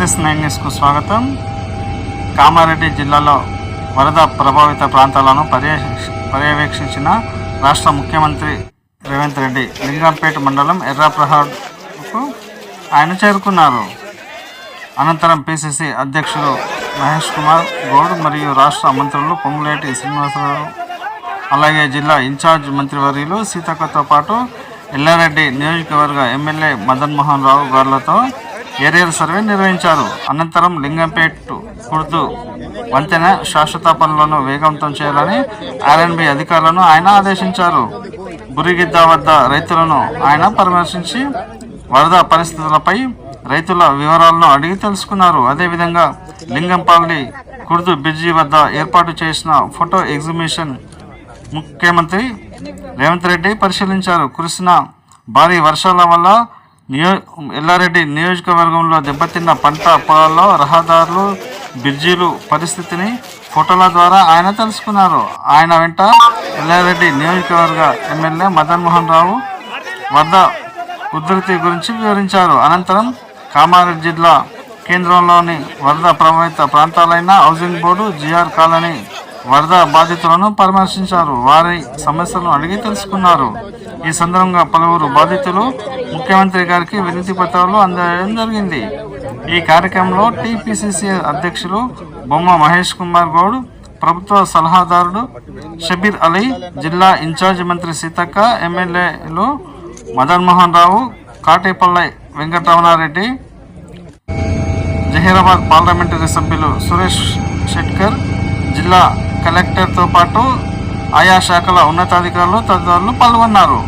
Nine న్యూస్కు స్వాగతం. కామారెడ్డి జిల్లాలో వరద ప్రభావిత ప్రాంతాలను పర్యవేక్షించిన రాష్ట్ర ముఖ్యమంత్రి రేవంత్ రెడ్డి లింగంపేట మండలం ఎర్రాప్రహాడ్కు ఆయన చేరుకున్నారు. అనంతరం పిసిసి అధ్యక్షుడు మహేష్ కుమార్ గౌడ్ మరియు రాష్ట్ర మంత్రులు పొంగులేటి శ్రీనివాసరావు అలాగే జిల్లా ఇన్ఛార్జ్ మంత్రివర్యులు సీతక్కతో పాటు ఎల్లారెడ్డి నియోజకవర్గ ఎమ్మెల్యే మదన్మోహన్ రావు గారులతో ఏరియల్ సర్వే నిర్వహించారు. అనంతరం లింగంపేట్ కుర్దు వంతెన శాశ్వత పనులను వేగవంతం చేయాలని ఆర్ఎన్బి అధికారులను ఆయన ఆదేశించారు. బురిగిద్ద వద్ద రైతులను ఆయన పరామర్శించి వరద పరిస్థితులపై రైతుల వివరాలను అడిగి తెలుసుకున్నారు. అదేవిధంగా లింగంపల్లి కుర్దు బ్రిడ్జి వద్ద ఏర్పాటు చేసిన ఫోటో ఎగ్జిబిషన్ ముఖ్యమంత్రి రేవంత్ రెడ్డి పరిశీలించారు. కురిసిన భారీ వర్షాల వల్ల నియో ఎల్లారెడ్డి నియోజకవర్గంలో దెబ్బతిన్న పంట పొలాల్లో రహదారులు బ్రిడ్జీలు పరిస్థితిని ఫోటోల ద్వారా ఆయన తెలుసుకున్నారు. ఆయన వెంట ఎల్లారెడ్డి నియోజకవర్గ ఎమ్మెల్యే మదన్మోహన్ రావు వద్ద ఉధృతి గురించి వివరించారు. అనంతరం కామారెడ్డి జిల్లా కేంద్రంలోని వరద ప్రభావిత ప్రాంతాలైన హౌసింగ్ బోర్డు జిఆర్ కాలనీ వరద బాధితులను పరామర్శించారు. వారి సమస్యలను అడిగి తెలుసుకున్నారు. ఈ సందర్భంగా పలువురు బాధితులు ముఖ్యమంత్రి గారికి వినతి పత్రాలు అందజేయడం జరిగింది. ఈ కార్యక్రమంలో టీపీసీసీ అధ్యక్షులు బొమ్మ మహేష్ కుమార్ గౌడ్ ప్రభుత్వ సలహాదారుడు షబీర్ అలీ జిల్లా ఇన్ఛార్జ్ మంత్రి సీతక్క ఎమ్మెల్యేలు మదన్ మోహన్ రావు కాటేపల్లె వెంకటరమణారెడ్డి జహీరాబాద్ పార్లమెంటరీ సభ్యులు సురేష్ షెట్కర్ జిల్లా కలెక్టర్తో పాటు ఆయా శాఖల ఉన్నతాధికారులు తదితరులు పాల్గొన్నారు.